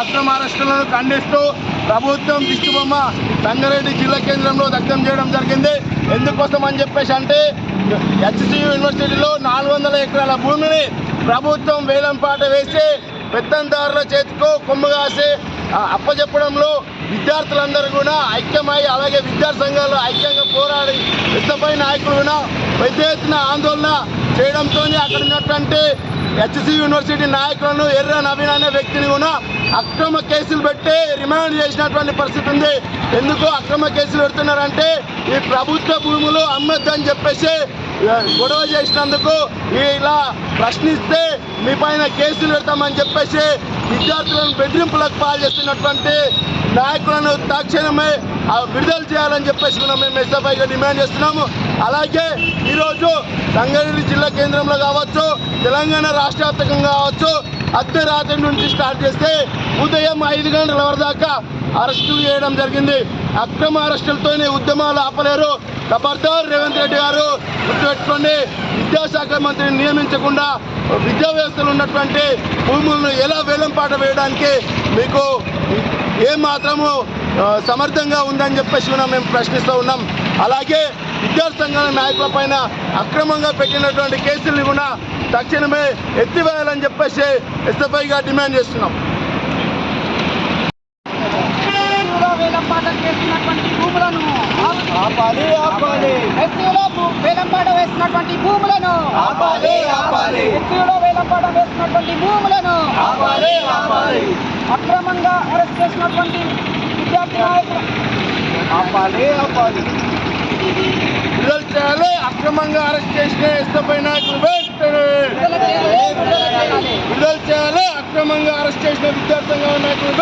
అక్రమ అరెస్టులను ఖండిస్తూ ప్రభుత్వం దిష్టిబొమ్మ సంగారెడ్డి జిల్లా కేంద్రంలో దగ్ధం చేయడం జరిగింది. ఎందుకోసం అని చెప్పేసి అంటే హెచ్సియు యూనివర్సిటీలో నాలుగు వందల ఎకరాల భూమిని ప్రభుత్వం వేలంపాట వేసి పెత్తందారుల చేతికో కొమ్ము కాసి అప్పచెప్పడంలో విద్యార్థులందరూ కూడా ఐక్యమై అలాగే విద్యార్థి సంఘాలు ఐక్యంగా పోరాడి ఇష్టపై నాయకులు పెద్ద ఎత్తున ఆందోళన చేయడంతో అక్కడ ఉన్నటువంటి హెచ్సి యూనివర్సిటీ నాయకులను ఎర్ర నవీన్ అనే వ్యక్తిని కూడా అక్రమ కేసులు పెట్టి రిమాండ్ చేసినటువంటి పరిస్థితి ఉంది. ఎందుకు అక్రమ కేసులు పెడుతున్నారంటే ఈ ప్రభుత్వ భూములు అమ్మద్దని చెప్పేసి గొడవ చేసినందుకు ఇలా ప్రశ్నిస్తే మీ పైన కేసులు పెడతామని చెప్పేసి విద్యార్థులను బెదిరింపులకు పాలు చేస్తున్నటువంటి నాయకులను తక్షణమే ఆ, విడుదల చేయాలని చెప్పేసి కూడా మేము ఎస్ఎఫ్ఐగా డిమాండ్ చేస్తున్నాము. అలాగే ఈరోజు సంగారెడ్డి జిల్లా కేంద్రంలో కావచ్చు తెలంగాణ రాష్ట్ర వ్యాప్తంగా కావచ్చు అర్ధరాత్రి నుంచి స్టార్ట్ చేస్తే ఉదయం ఐదు గంటల వరకు దాకా అరెస్టు చేయడం జరిగింది. అక్రమ అరెస్టులతోనే ఉద్యమాలు ఆపలేరు. ఖబర్దార్ రేవంత్ రెడ్డి గారు గుర్తుపెట్టుకోండి విద్యాశాఖ మంత్రిని నియమించకుండా విద్యా వ్యవస్థలో ఉన్నటువంటి భూములను ఎలా వేలంపాట వేయడానికి మీకు ఏ మాత్రము సమర్థంగా ఉందని చెప్పేసి కూడా మేము ప్రశ్నిస్తూ ఉన్నాం. అలాగే విద్యార్థి సంఘాల నాయకుల పైన అక్రమంగా పెట్టినటువంటి కేసుల్ని కూడా తక్షణమే ఎత్తివేయాలని చెప్పేసి ఎస్ఎఫ్ఐగా డిమాండ్ చేస్తున్నాం. వేలంపాట ఆపాలి. ఆపాలి ఎస్సీలో వేలంపాట వేసినటువంటి భూములను. ఆపాలి, ఆపాలి. ఎస్సీలో వేలంపాట వేసినటువంటి భూములను. ఆపాలి ఆపాలి. అక్రమంగా అరెస్ట్ చేసినటువంటి విద్యార్థి నాయకులు. ఆపాలి ఆపాలి. విడుదల చేయాలి. అక్రమంగా అరెస్ట్ చేసిన ఎస్ఎఫ్ఐ నాయకులు విడుదల చేయాలి, అక్రమంగా అరెస్ట్ చేసిన విద్యార్థి సంఘాల నాయకులు